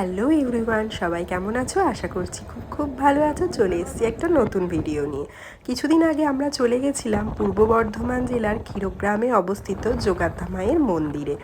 Hello everyone, সবাই কেমন আছো? আশা করছি খুব খুব ভালো আছো। চলে এসেছি একটা নতুন ভিডিও নিয়ে। কিছুদিন আগে আমরা চলে গেছিলাম পূর্ব বর্ধমান জেলার ক্ষীরগ্রামে অবস্থিত যোগাত্মা মায়ের মন্দিরে।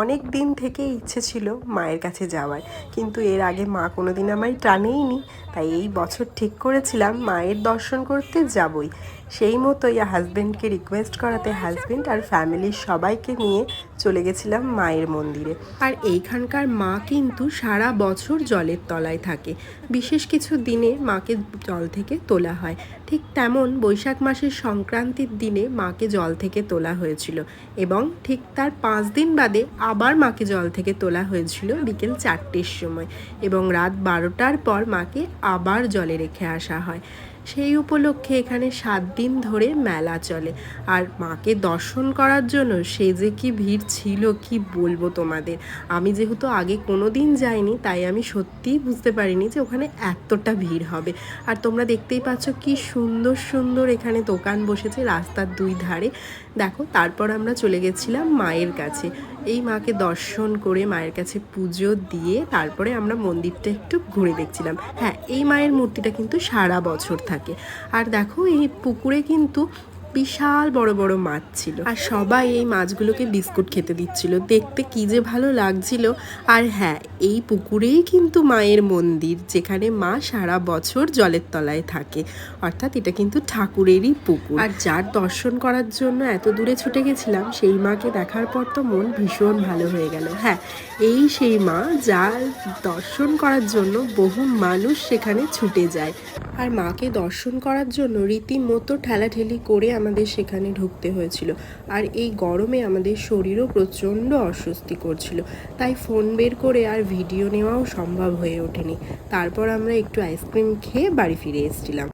অনেক দিন থেকে ইচ্ছে ছিল মায়ের কাছে যাওয়ার, কিন্তু এর আগে মা কোনোদিন আমায় টানেইনি। তাই এই বছর ঠিক করেছিলাম মায়ের দর্শন করতে যাবই। সেই মতোই হাজব্যান্ডকে রিকোয়েস্ট করাতে হাজব্যান্ড আর ফ্যামিলির সবাইকে নিয়ে চলে গেছিলাম মায়ের মন্দিরে। আর এইখানকার মা কিন্তু সারা বছর জলের তলায় থাকে। বিশেষ কিছু দিনে মাকে জল থেকে তোলা হয়। ঠিক তেমন বৈশাখ মাসের সংক্রান্তির দিনে মাকে জল থেকে তোলা হয়েছিল এবং ঠিক তার পাঁচ দিন বাদে আবার মাকে জল থেকে তোলা হয়েছিল বিকেল চারটের সময় এবং রাত বারোটার পর মাকে আবার জলে রেখে আসা হয়। সেই উপলক্ষে এখানে সাত দিন ধরে মেলা চলে। আর মাকে দর্শন করার জন্য সে যে কি ভিড় ছিল, কি বলব তোমাদের? আমি যেহেতু আগে কোনো দিন যাইনি, তাই আমি সত্যিই বুঝতে পারিনি যে ওখানে এতটা ভিড় হবে। আর তোমরা দেখতেই পাচ্ছ কি সুন্দর সুন্দর এখানে দোকান বসেছে রাস্তার দুই ধারে। দেখো, তারপর আমরা চলে গেছিলাম মায়ের কাছে। এই মাকে দর্শন করে মায়ের কাছে পুজো দিয়ে তারপরে আমরা মন্দিরটা একটু ঘুরে দেখছিলাম। হ্যাঁ এই মায়ের মূর্তিটা কিন্তু সারা বছর থাকে। আর দেখো, এই পুকুরে কিন্তু বিশাল বড় বড় মাছ ছিল। আর সবাই এই মাছগুলোকে বিস্কুট খেতে দিচ্ছিল। দেখতে কি যে ভালো লাগছিল। আর হ্যাঁ এই পুকুরেই কিন্তু মায়ের মন্দির, যেখানে মা সারা বছর জলের তলায় থাকে। অর্থাৎ এটা কিন্তু ঠাকুরেরই পুকুর। আর যার দর্শন করার জন্য এত দূরে ছুটে গেছিলাম, সেই মাকে দেখার পর তো মন ভীষণ ভালো হয়ে গেল। হ্যাঁ এই সেই মা যার দর্শন করার জন্য বহু মানুষ সেখানে ছুটে যায়। আর মাকে দর্শন করার জন্য রীতিমতো ঠেলাঠেলি করে আমাদের সেখানে ঢুকতে হয়েছিল। আর এই গরমে আমাদের শরীরও প্রচণ্ড অস্বস্তি করছিল। তাই ফোন বের করে আর ভিডিও নেওয়াও সম্ভব হয়ে ওঠেনি। তারপর আমরা একটু আইসক্রিম খেয়ে বাড়ি ফিরে এসেছিলাম।